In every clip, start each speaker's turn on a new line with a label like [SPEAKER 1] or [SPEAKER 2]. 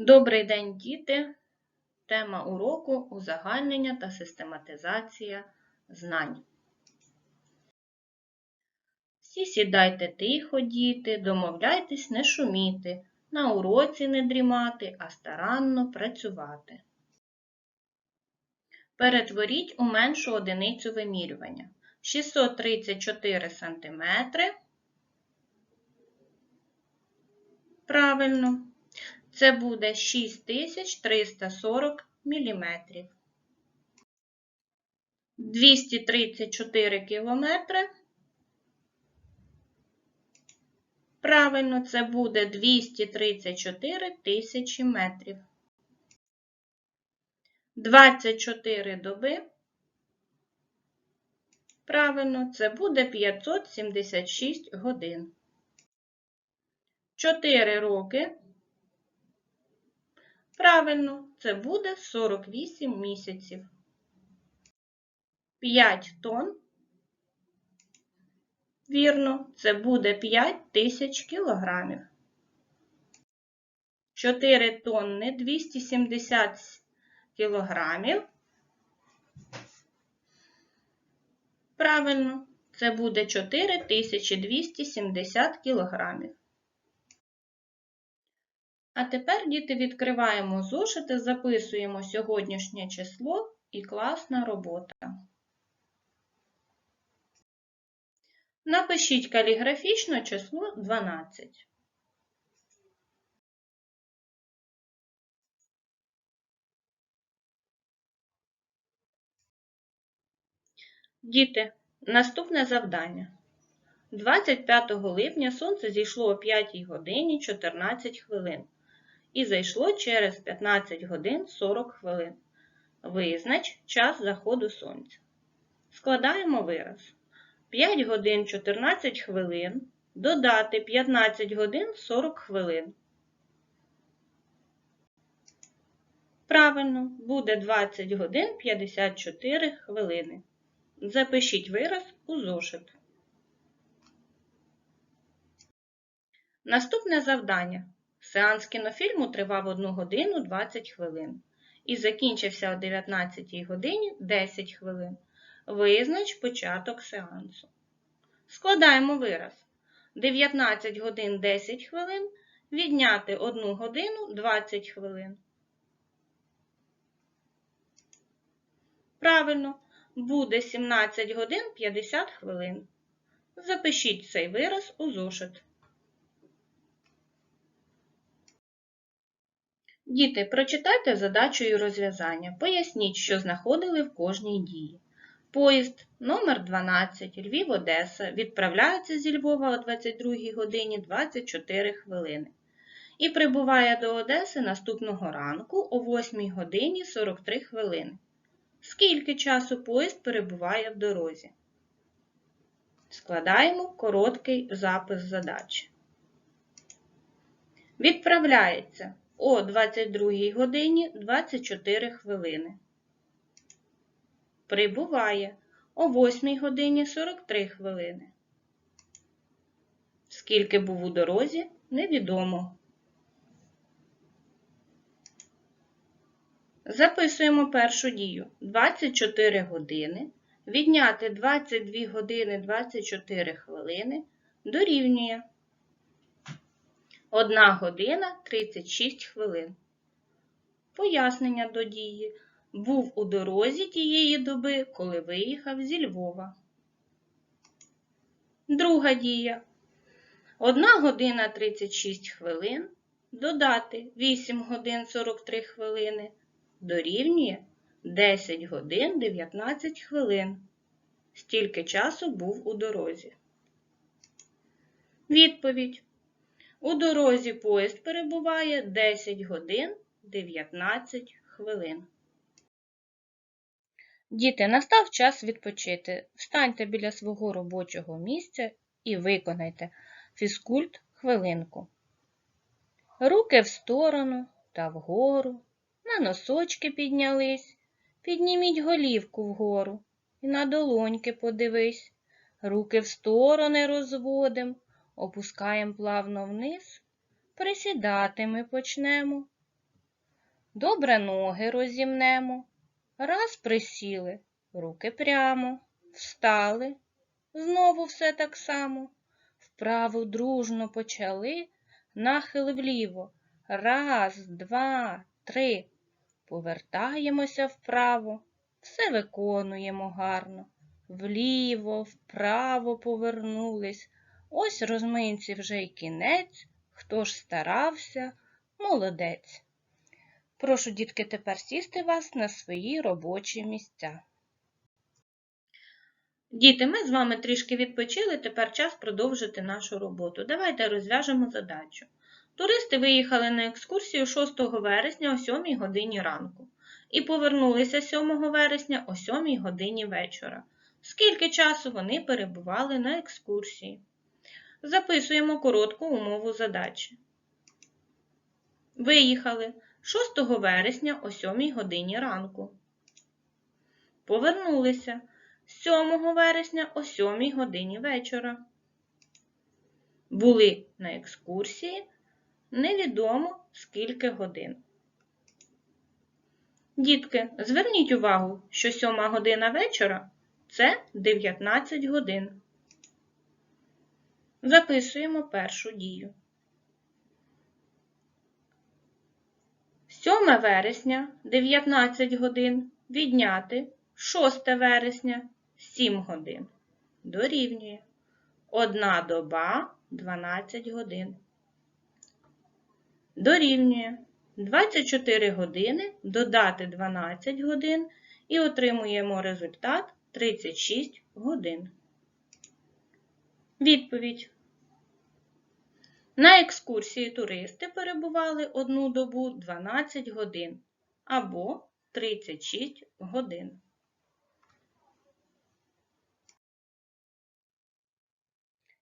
[SPEAKER 1] Добрий день, діти! Тема уроку узагальнення та систематизація знань. Всі сідайте тихо, діти, домовляйтесь не шуміти, на уроці не дрімати, а старанно працювати. Перетворіть у меншу одиницю вимірювання. 634 см. Правильно. Це буде 6340 мм. 234 кілометри. Правильно, це буде 234 тисячі метрів. 24 доби. Правильно, це буде 576 годин. 4 роки. Правильно, це буде 48 місяців. 5 тонн. Вірно, це буде 5 тисяч кілограмів. 4 тонни 270 кілограмів. Правильно, це буде 4270 кілограмів. А тепер, діти, відкриваємо зошити, записуємо сьогоднішнє число і класна робота. Напишіть каліграфічно число 12. Діти, наступне завдання. 25 липня сонце зійшло о 5 годині 14 хвилин і зайшло через 15 годин 40 хвилин. Визнач час заходу сонця. Складаємо вираз. 5 годин 14 хвилин додати 15 годин 40 хвилин. Правильно, буде 20 годин 54 хвилини. Запишіть вираз у зошит. Наступне завдання. Сеанс кінофільму тривав 1 годину 20 хвилин і закінчився о 19 годині 10 хвилин. Визнач початок сеансу. Складаємо вираз. 19 годин 10 хвилин відняти 1 годину 20 хвилин. Правильно, буде 17 годин 50 хвилин. Запишіть цей вираз у зошит. Діти, прочитайте задачу і розв'язання. Поясніть, що знаходили в кожній дії. Поїзд номер 12 Львів-Одеса відправляється зі Львова о 22 годині 24 хвилини і прибуває до Одеси наступного ранку о 8 годині 43 хвилини. Скільки часу поїзд перебуває в дорозі? Складаємо короткий запис задачі. Відправляється о 22 годині 24 хвилини. Прибуває о 8 годині 43 хвилини. Скільки був у дорозі, невідомо. Записуємо першу дію. 24 години. Відняти 22 години 24 хвилини дорівнює 1 година 36 хвилин. Пояснення до дії. Був у дорозі тієї доби, коли виїхав зі Львова. Друга дія. 1 година 36 хвилин. Додати 8 годин 43 хвилини. Дорівнює 10 годин 19 хвилин. Стільки часу був у дорозі. Відповідь. У дорозі поїзд перебуває 10 годин 19 хвилин. Діти, настав час відпочити. Встаньте біля свого робочого місця і виконайте фізкульт хвилинку. Руки в сторону та вгору, на носочки піднялись, підніміть голівку вгору і на долоньки подивись. Руки в сторони розводим, опускаємо плавно вниз, присідати ми почнемо. Добре ноги розімнемо. Раз присіли, руки прямо, встали. Знову все так само. Вправо дружно почали, нахил вліво. Раз, два, три. Повертаємося вправо. Все виконуємо гарно. Вліво, вправо повернулись. Ось розминці вже й кінець. Хто ж старався, молодець. Прошу, дітки, тепер сісти вас на свої робочі місця. Діти, ми з вами трішки відпочили, тепер час продовжити нашу роботу. Давайте розв'яжемо задачу. Туристи виїхали на екскурсію 6 вересня о 7 годині ранку і повернулися 7 вересня о 7 годині вечора. Скільки часу вони перебували на екскурсії? Записуємо коротку умову задачі. Виїхали 6 вересня о 7 годині ранку. Повернулися 7 вересня о 7 годині вечора. Були на екскурсії невідомо скільки годин. Дітки, зверніть увагу, що 7 година вечора це 19 годин. Записуємо першу дію. 7 вересня 19 годин відняти 6 вересня 7 годин. Дорівнює. Одна доба 12 годин. Дорівнює 24 години додати 12 годин і отримуємо результат 36 годин. Відповідь. На екскурсії туристи перебували одну добу 12 годин або 36 годин.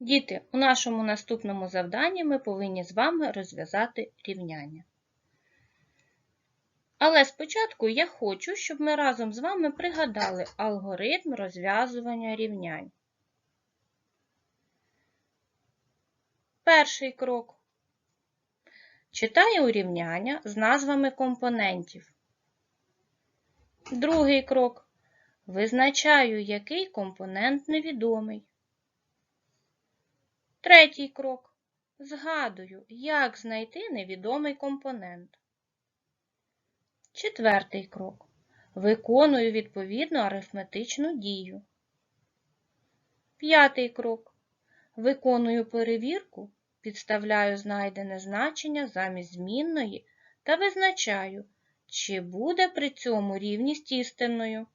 [SPEAKER 1] Діти, у нашому наступному завданні ми повинні з вами розв'язати рівняння. Але спочатку я хочу, щоб ми разом з вами пригадали алгоритм розв'язування рівнянь. Перший крок. Читаю урівняння з назвами компонентів. Другий крок. Визначаю, який компонент невідомий. Третій крок. Згадую, як знайти невідомий компонент. Четвертий крок. Виконую відповідну арифметичну дію. П'ятий крок. Виконую перевірку, підставляю знайдене значення замість змінної та визначаю, чи буде при цьому рівність істинною.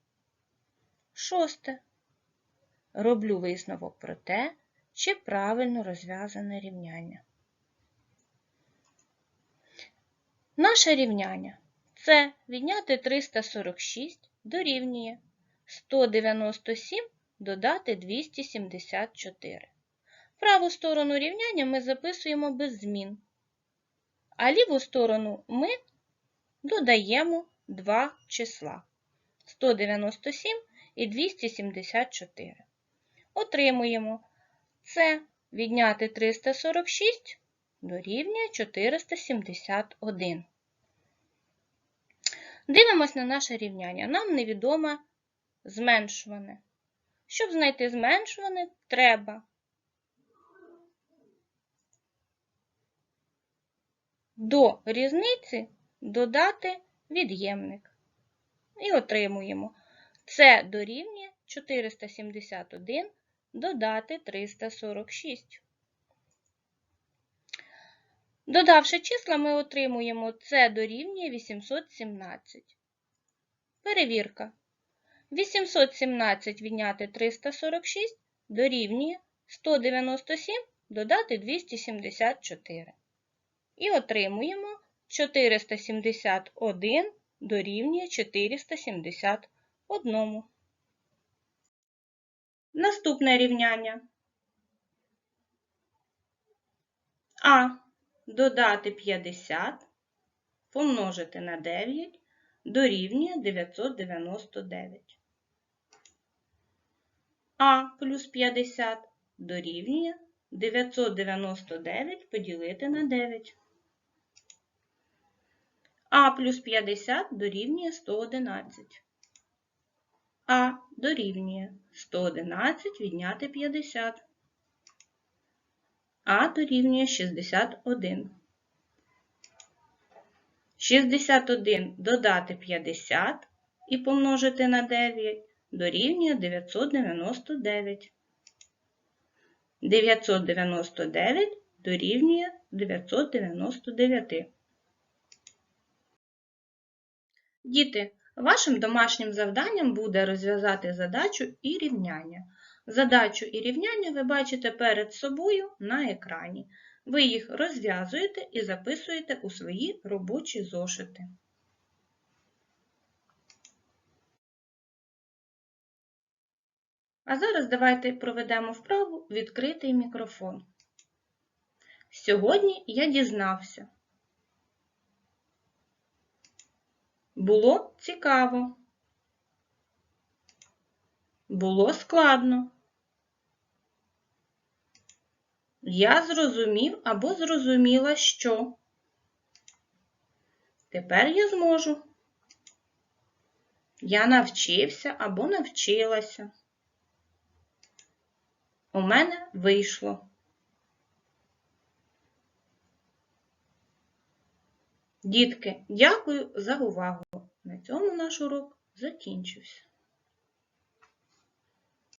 [SPEAKER 1] Шосте. Роблю висновок про те, чи правильно розв'язане рівняння. Наше рівняння це відняти 346 дорівнює 197 додати 274. Праву сторону рівняння ми записуємо без змін, а ліву сторону ми додаємо два числа 197 і 274. Отримуємо це відняти 346 дорівнює 471. Дивимось на наше рівняння. Нам невідоме зменшуване. Щоб знайти зменшуване, треба до різниці додати від'ємник. І отримуємо це дорівнює 471 додати 346. Додавши числа, ми отримуємо це дорівнює 817. Перевірка. 817 відняти 346 дорівнює 197 додати 274. І отримуємо 471 дорівнює 471. Наступне рівняння. А додати 50 помножити на 9 дорівнює 999. А плюс 50 дорівнює 999 поділити на 9. А плюс 50 дорівнює 111. А дорівнює 111 відняти 50. А дорівнює 61. 61 додати 50 і помножити на 9 дорівнює 999. 999 дорівнює 999. Діти, вашим домашнім завданням буде розв'язати задачу і рівняння. Задачу і рівняння ви бачите перед собою на екрані. Ви їх розв'язуєте і записуєте у свої робочі зошити. А зараз давайте проведемо вправу відкритий мікрофон. Сьогодні я дізнався. Було цікаво. Було складно. Я зрозумів або зрозуміла, що. Тепер я зможу. Я навчився або навчилася. У мене вийшло. Дітки, дякую за увагу. На цьому наш урок закінчився.